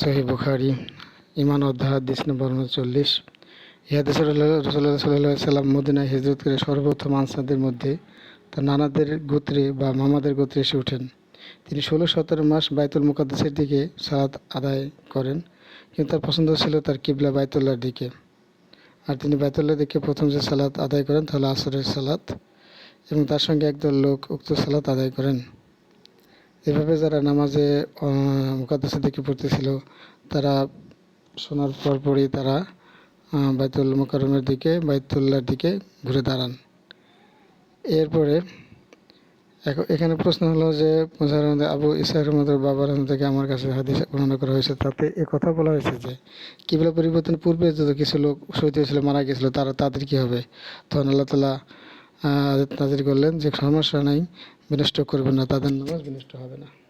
সহি বুখারি, ইমান অধ্যায় হাদিস নম্বর উনচল্লিশ। ইহাদিসে রসুল্লাহ সাল্লাহ সাল্লাম মদিনায় হিজরত করে সর্বপ্রথম আনসারদের মধ্যে তার নানাদের গোত্রে বা মামাদের গোত্রে এসে ওঠেন তিনি ষোলো সতেরো মাস বাইতুল মুকাদ্দাসের দিকে সালাত আদায় করেন, কিন্তু তার পছন্দ ছিল তার কিবলা বাইতুল্লাহর দিকে। আর তিনি বাইতুল্লাহ দিকে প্রথম যে সালাত আদায় করেন তাহলে আসরের সালাত, এবং তার সঙ্গে একদল লোক উক্ত সালাত আদায় করেন। এভাবে যারা নামাজে মুকাদ্দাসের দিকে পড়তেছিল, তারা শোনার পরপরই তারা বাইতুল মোকারমের দিকে বাইতুল্লার দিকে ঘুরে দাঁড়ান। এরপরে এখন প্রশ্ন হলো যে মুজাহির আবু ইসাহের মধ্যে বাবার থেকে আমার কাছে হাদিস বর্ণনা করা হয়েছে, তাতে এ কথা বলা হয়েছে যে, কিবলা পরিবর্তন পূর্বে যত কিছু লোক শহীদ হয়েছিল, মারা গেছিল, তারা, তাদের কি হবে? তখন আল্লাহ তালা নাজির করলেন যে সমস্যা নাই বিনষ্ট করবেন না তাদের নামাজ বিনষ্ট হবে না।